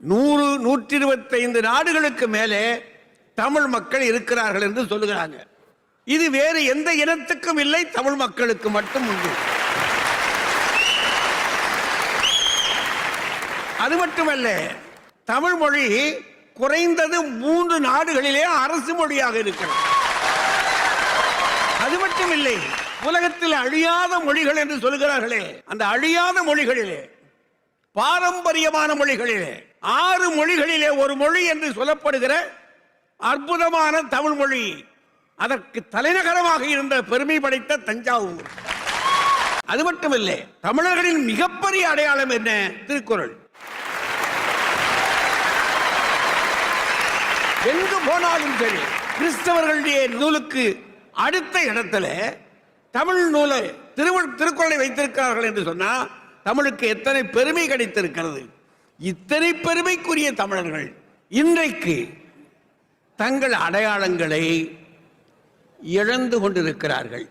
நூறு நூற்றி இருபத்தைந்து நாடுகளுக்கு மேலே தமிழ் மக்கள் இருக்கிறார்கள் என்று சொல்லுகிறாங்க. இது வேறு எந்த இனத்துக்கும் இல்லை தமிழ் மக்களுக்கு மட்டும் உண்டு. அது மட்டுமல்ல தமிழ் மொழி குறைந்தது மூன்று நாடுகளிலே அரசு மொழியாக இருக்கிறது. அது மட்டும் இல்லை உலகத்தில் அழியாத மொழிகள் என்று சொல்கிறார்களே அந்த அழியாத மொழிகளிலே பாரம்பரியமான மொழிகளிலே ஆறு மொழிகளிலே ஒரு மொழி என்று சொல்லப்படுகிற அற்புதமான தமிழ் மொழி. அதற்கு தலைநகரமாக இருந்த பெருமை படைத்த தஞ்சாவூர். அது மட்டுமில்லை தமிழர்களின் மிகப்பெரிய அடையாளம் என்ன? திருக்குறள். எங்கு போனாலும் சரி கிறிஸ்தவர்களுடைய நூலுக்கு அடுத்த இடத்துல தமிழ் நூலை திருவள் திருக்குறளை வைத்திருக்கிறார்கள் என்று சொன்னால் தமிழுக்கு எத்தனை பெருமை கிடைத்திருக்கிறது? இத்தனை பெருமைக்குரிய தமிழர்கள் இன்றைக்கு தங்கள் அடையாளங்களை இழந்து கொண்டிருக்கிறார்கள்.